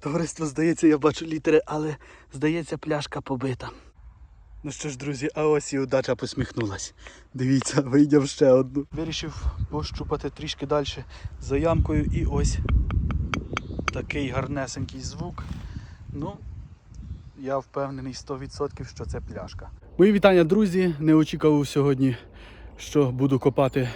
Товариство, здається, я бачу літери, але здається, пляшка побита. Ну що ж, друзі, а ось і удача посміхнулась. Дивіться, вийняв ще одну. Вирішив пощупати трішки далі за ямкою і ось такий гарнесенький звук. Ну, я впевнений 100% що це пляшка. Мої вітання, друзі. Не очікував сьогодні, що буду копати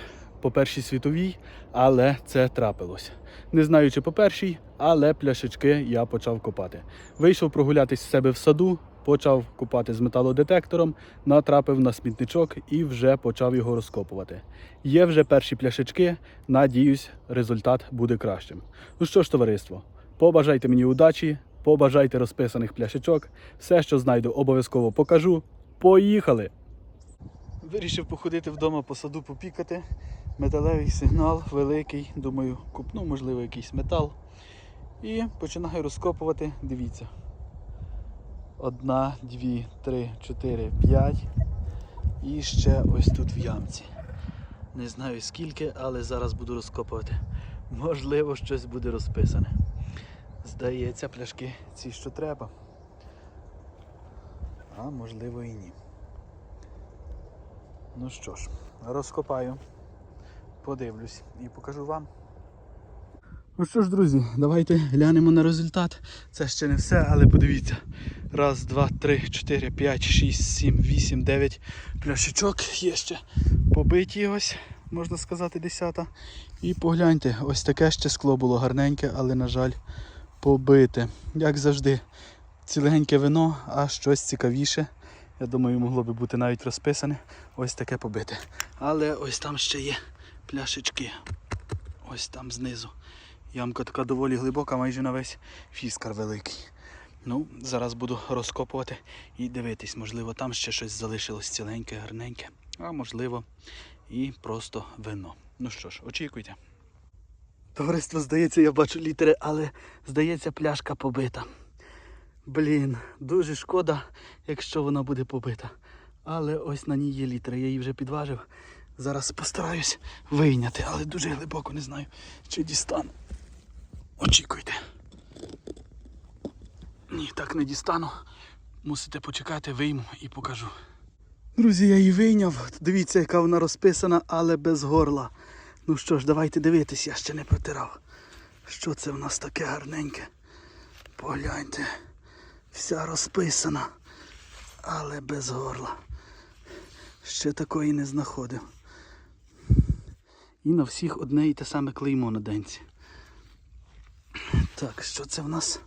по першій світовій, але це трапилось. Не знаю, чи по першій, але пляшечки я почав копати. Вийшов прогулятись в себе в саду, почав копати з металодетектором, натрапив на смітничок і вже почав його розкопувати. Є вже перші пляшечки, надіюсь, результат буде кращим. Ну що ж, товариство, побажайте мені удачі, побажайте розписаних пляшечок. Все, що знайду, обов'язково покажу. Поїхали! Вирішив походити вдома по саду попікати. Металевий сигнал великий. Думаю, купну, можливо, якийсь метал. І починаю розкопувати. Дивіться. Одна, дві, три, чотири, п'ять. І ще ось тут в ямці. Не знаю скільки, але зараз буду розкопувати. Можливо, щось буде розписане. Здається, пляшки ці, що треба. А можливо і ні. Ну що ж, розкопаю, подивлюсь і покажу вам. Ну що ж, друзі, давайте глянемо на результат. Це ще не все, але подивіться. Раз, два, три, чотири, п'ять, шість, сім, вісім, дев'ять пляшечок. Є ще побиті ось, можна сказати, десята. І погляньте, ось таке ще скло було гарненьке, але, на жаль, побите. Як завжди, цілегеньке вино, а щось цікавіше. Я думаю, могло би бути навіть розписане. Ось таке побите. Але ось там ще є пляшечки. Ось там знизу. Ямка така доволі глибока, майже на весь фіскар великий. Ну, зараз буду розкопувати і дивитись, можливо, там ще щось залишилось ціленьке, гарненьке, а можливо, і просто вино. Ну що ж, очікуйте. Товариство, здається, я бачу літери, але здається, пляшка побита. Блін, дуже шкода, якщо вона буде побита. Але ось на ній є літери, я її вже підважив. Зараз постараюсь вийняти, але дуже глибоко не знаю, чи дістану. Очікуйте. Ні, так не дістану. Мусите почекати, вийму і покажу. Друзі, я її вийняв. Дивіться, яка вона розписана, але без горла. Ну що ж, давайте дивитись, я ще не протирав. Що це в нас таке гарненьке? Погляньте. Вся розписана, але без горла. Ще такої не знаходив. І на всіх одне і те саме клеймо на денці. Так, що це в нас?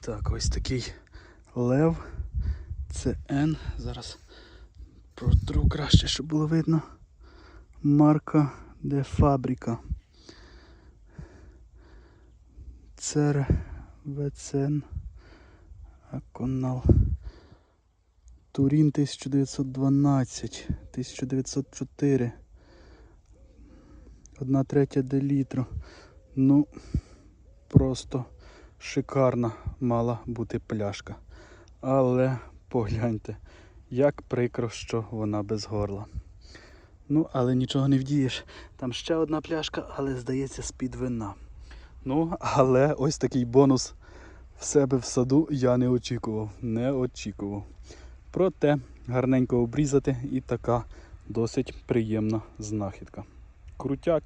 Так, ось такий лев. Це Н. Зараз протру краще, щоб було видно. Марка де фабрика. Цер Вецен Аконал. Турін 1912, 1904. Одна третя делітру. Ну, просто шикарна мала бути пляшка. Але погляньте, як прикро, що вона без горла. Ну, але нічого не вдієш. Там ще одна пляшка, але здається з-під вина. Ну, але ось такий бонус в себе в саду я не очікував. Не очікував. Проте гарненько обрізати і така досить приємна знахідка. Крутяк.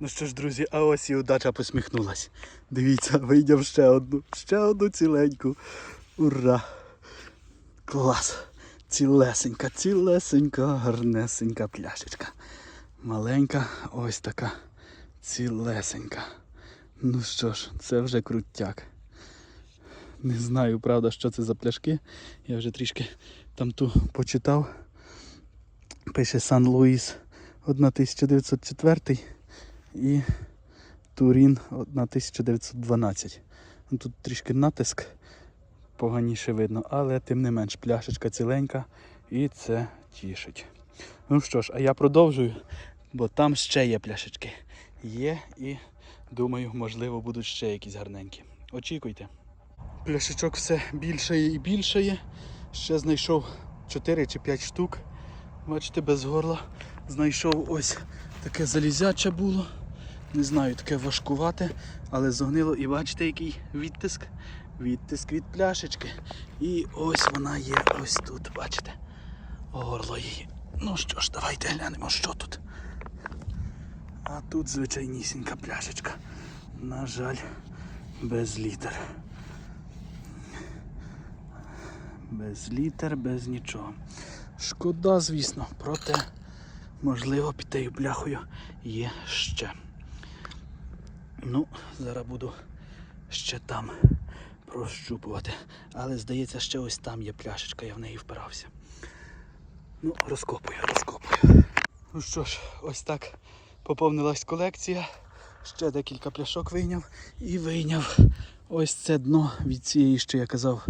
Ну що ж, друзі, а ось і удача посміхнулась. Дивіться, вийняв ще одну, ще одну ціленьку. Ура! Клас! Цілесенька, цілесенька, гарнесенька пляшечка. Маленька, ось така цілесенька. Ну що ж, це вже крутяк. Не знаю, правда, що це за пляшки. Я вже трішки там ту почитав. Пише Сан Луїс 1904 і Турін 1912. Ну, Тут трішки натиск поганіше видно, але тим не менш пляшечка ціленька і це тішить. Ну що ж, а я продовжую, бо там ще є пляшечки. Є і думаю, можливо, будуть ще якісь гарненькі. Очікуйте. Пляшечок все більше і більше. Ще знайшов 4 чи 5 штук. Бачите, без горла. Знайшов ось таке залізяче було. Не знаю, таке важкувате, але зогнило. І бачите, який відтиск? Відтиск від пляшечки. І ось вона є ось тут, бачите? Горло її. Ну що ж, давайте глянемо, що тут. А тут звичайнісінька пляшечка. На жаль, без літер. Без літер, без нічого. Шкода, звісно, проте, можливо, під тією бляхою є ще. Ну, зараз буду ще там прощупувати. Але здається, ще ось там є пляшечка, я в неї впирався. Ну, розкопую, розкопую. Ну що ж, ось так поповнилась колекція. Ще декілька пляшок вийняв і вийняв ось це дно від цієї, що я казав,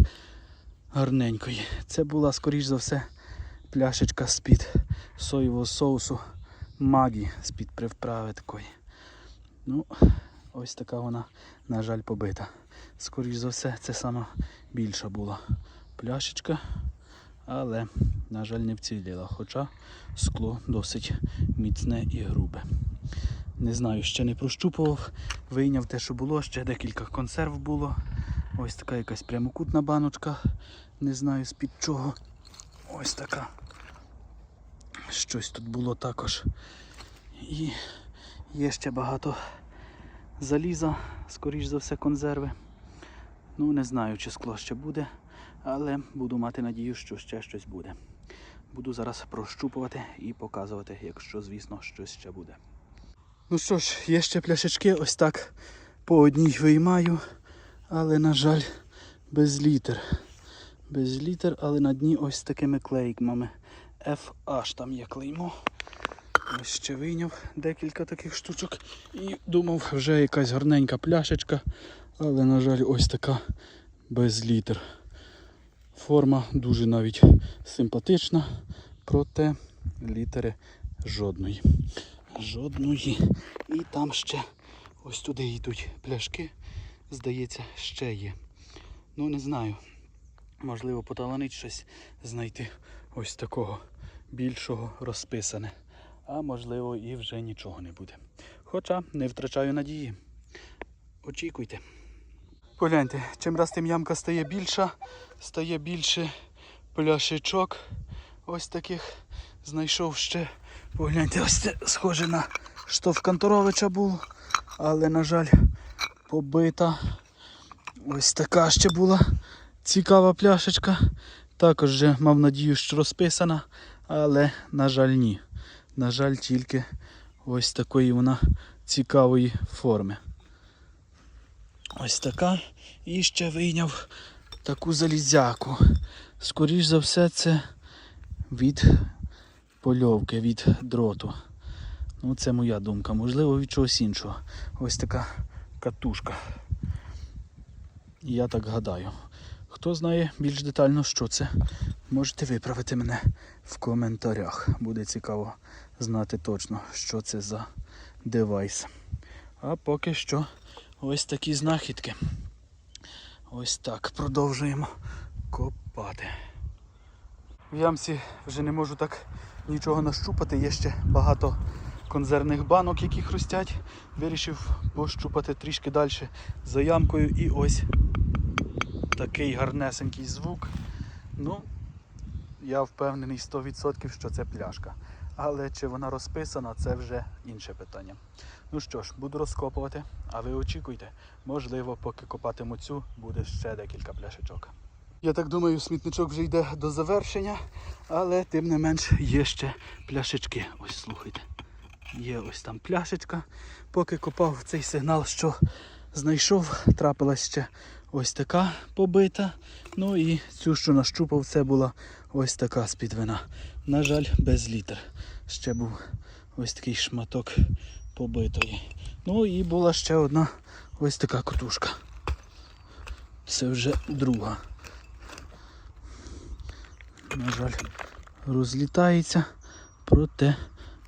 гарненької. Це була, скоріш за все, пляшечка з-під соєвого соусу магі, з-під привправи такої. Ну, ось така вона, на жаль, побита. Скоріш за все, це сама більша була пляшечка, але, на жаль, не вціліла. Хоча скло досить міцне і грубе. Не знаю, ще не прощупував, вийняв те, що було, ще декілька консерв було. Ось така якась прямокутна баночка, не знаю з-під чого. Ось така. Щось тут було також. І є ще багато заліза, скоріш за все, консерви. Ну, не знаю, чи скло ще буде, але буду мати надію, що ще щось буде. Буду зараз прощупувати і показувати, якщо, звісно, щось ще буде. Ну що ж, є ще пляшечки, ось так по одній виймаю, але, на жаль, без літер. Без літер, але на дні ось такими клейкмами. FH там є клеймо. Ось ще вийняв декілька таких штучок і думав, вже якась гарненька пляшечка, але, на жаль, ось така без літер. Форма дуже навіть симпатична, проте літери жодної. Жодної. І там ще ось туди йдуть пляшки. Здається, ще є. Ну не знаю. Можливо, поталанить щось знайти ось такого більшого розписане. А можливо і вже нічого не буде. Хоча не втрачаю надії. Очікуйте. Погляньте, чим раз тим ямка стає більша, стає більше пляшечок. Ось таких знайшов ще. Погляньте, ось це схоже на штоф Канторовича було, але, на жаль, побита. Ось така ще була цікава пляшечка. Також вже мав надію, що розписана, але, на жаль, ні. На жаль, тільки ось такої вона цікавої форми. Ось така. І ще вийняв таку залізяку. Скоріш за все, це від польовки, від дроту. Ну, це моя думка. Можливо, від чогось іншого. Ось така катушка. Я так гадаю. Хто знає більш детально, що це, можете виправити мене в коментарях. Буде цікаво знати точно, що це за девайс. А поки що ось такі знахідки. Ось так продовжуємо копати. В ямці вже не можу так нічого нащупати. Є ще багато консервних банок, які хрустять. Вирішив пощупати трішки далі за ямкою. І ось такий гарнесенький звук. Ну, я впевнений 100% що це пляшка. Але чи вона розписана, це вже інше питання. Ну що ж, буду розкопувати, а ви очікуйте. Можливо, поки копатиму цю, буде ще декілька пляшечок. Я так думаю, смітничок вже йде до завершення, але тим не менш є ще пляшечки. Ось слухайте. Є ось там пляшечка. Поки копав цей сигнал, що знайшов, трапилась ще ось така побита. Ну і цю, що нащупав, це була ось така з-під. На жаль, без літер. Ще був ось такий шматок побитої. Ну і була ще одна ось така котушка. Це вже друга. На жаль, розлітається, проте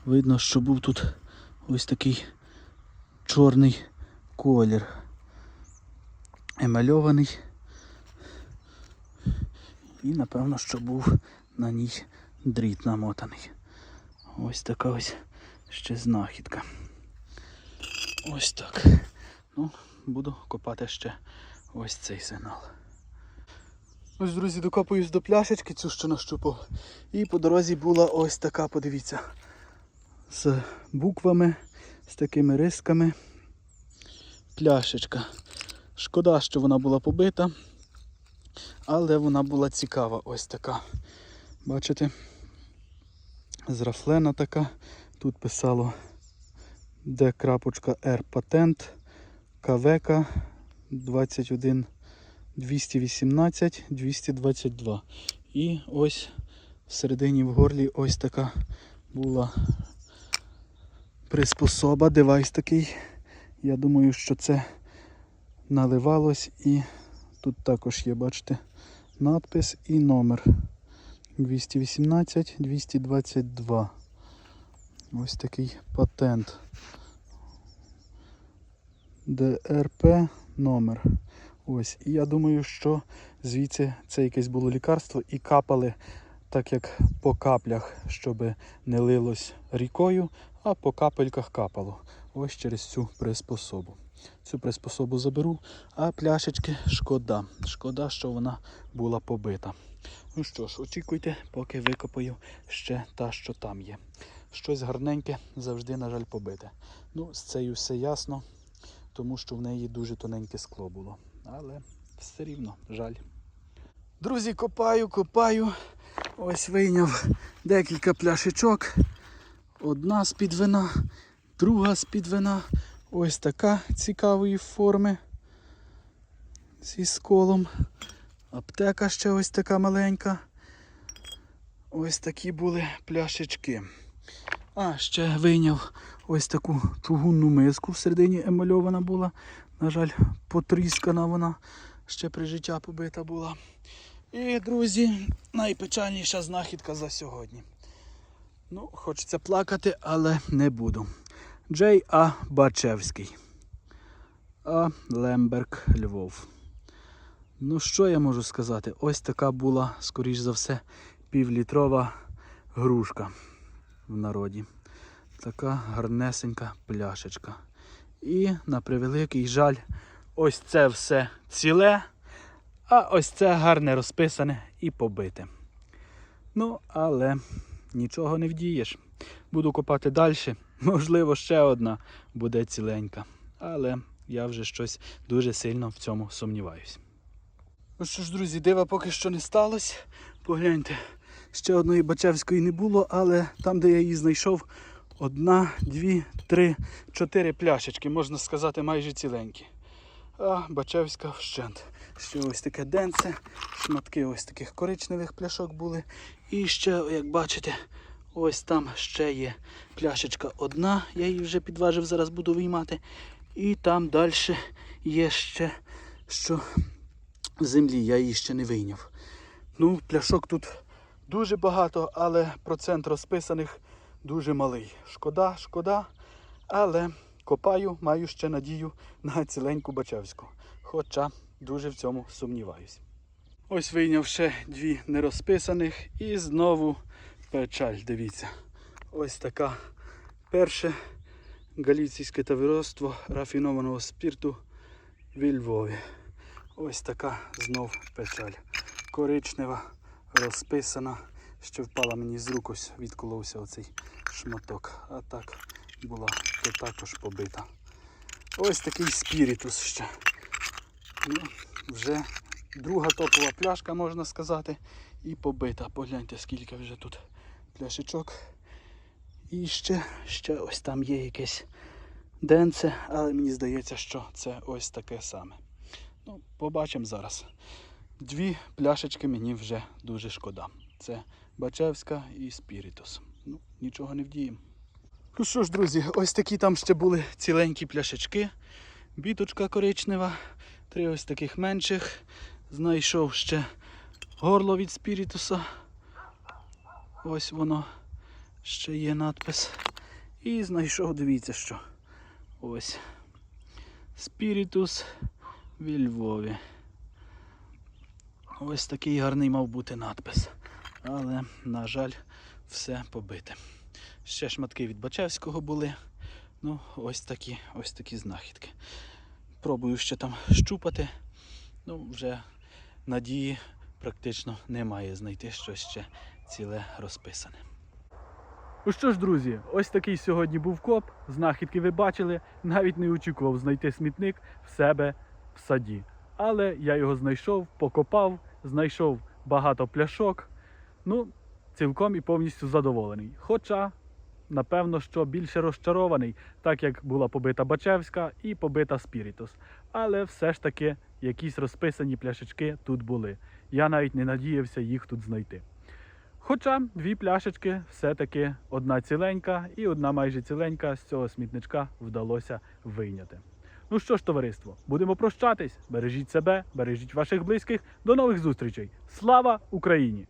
видно, що був тут ось такий чорний колір. Емальований. І напевно, що був на ній дріт намотаний. Ось така ось ще знахідка. Ось так. Ну, буду копати ще ось цей сигнал. Ось, друзі, докопуюсь до пляшечки, цю що нащупав. І по дорозі була ось така, подивіться, з буквами, з такими рисками. Пляшечка. Шкода, що вона була побита, але вона була цікава ось така. Бачите? Зрафлена така. Тут писало Д. Р патент КВК 21 218 222. І ось всередині в горлі ось така була приспособа, девайс такий. Я думаю, що це наливалось і тут також є, бачите, надпис і номер 218 222. Ось такий патент. ДРП номер. Ось. І я думаю, що звідси це якесь було лікарство і капали так як по каплях, щоб не лилось рікою, а по капельках капало. Ось через цю приспособу. Цю приспособу заберу, а пляшечки шкода. Шкода, що вона була побита. Ну що ж, очікуйте, поки викопаю ще та, що там є. Щось гарненьке завжди, на жаль, побите. Ну, з цією все ясно, тому що в неї дуже тоненьке скло було. Але все рівно, жаль. Друзі, копаю, копаю. Ось вийняв декілька пляшечок. Одна з-під вина, друга з-під вина. Ось така цікавої форми. Зі сколом. Аптека ще ось така маленька. Ось такі були пляшечки. А, ще вийняв ось таку чугунну миску всередині емальована була. На жаль, потріскана вона, ще при життя побита була. І, друзі, найпечальніша знахідка за сьогодні. Ну, хочеться плакати, але не буду. Джей А. Бачевський. А. Лемберг Львов. Ну, що я можу сказати? Ось така була, скоріш за все, півлітрова грушка в народі. Така гарнесенька пляшечка. І на превеликий жаль, ось це все ціле, а ось це гарне розписане і побите. Ну, але нічого не вдієш. Буду копати далі. Можливо, ще одна буде ціленька. Але я вже щось дуже сильно в цьому сумніваюсь. Ну що ж, друзі, дива поки що не сталося. Погляньте, ще одної Бачевської не було, але там, де я її знайшов, одна, дві, три, чотири пляшечки, можна сказати, майже ціленькі. А Бачевська вщент. Ще ось таке денце, шматки ось таких коричневих пляшок були. І ще, як бачите, ось там ще є пляшечка одна, я її вже підважив, зараз буду виймати. І там далі є ще що в землі, я її ще не вийняв. Ну, пляшок тут дуже багато, але процент розписаних дуже малий. Шкода, шкода, але копаю, маю ще надію на ціленьку Бачевську. Хоча дуже в цьому сумніваюсь. Ось вийняв ще дві нерозписаних і знову печаль, дивіться. Ось така перше галіційське тавироство рафінованого спірту в Львові. Ось така знов печаль. Коричнева, розписана. Ще впала мені з рук, ось відколовся оцей шматок. А так була то також побита. Ось такий спірітус ще. Ну, вже друга топова пляшка, можна сказати, і побита. Погляньте, скільки вже тут пляшечок. І ще, ще ось там є якесь денце, але мені здається, що це ось таке саме. Ну, побачимо зараз. Дві пляшечки мені вже дуже шкода. Це Бачевська і Спірітус. Ну, нічого не вдіємо. Ну що ж, друзі, ось такі там ще були ціленькі пляшечки. Біточка коричнева, три ось таких менших. Знайшов ще горло від спірітуса. Ось воно ще є надпис. І знайшов, дивіться що. Ось. Спірітус в Львові. Ось такий гарний мав бути надпис. Але, на жаль, все побите. Ще шматки від Бачевського були. Ну, ось такі, ось такі знахідки. Пробую ще там щупати. Ну, вже надії практично немає знайти щось ще ціле розписане. Ну що ж, друзі, ось такий сьогодні був коп. Знахідки ви бачили. Навіть не очікував знайти смітник в себе в саді. Але я його знайшов, покопав, знайшов багато пляшок. Ну, цілком і повністю задоволений. Хоча, напевно, що більше розчарований, так як була побита Бачевська і побита Спірітус. Але все ж таки якісь розписані пляшечки тут були. Я навіть не надіявся їх тут знайти. Хоча дві пляшечки все-таки одна ціленька і одна майже ціленька з цього смітничка вдалося вийняти. Ну що ж, товариство, будемо прощатись. Бережіть себе, бережіть ваших близьких. До нових зустрічей. Слава Україні!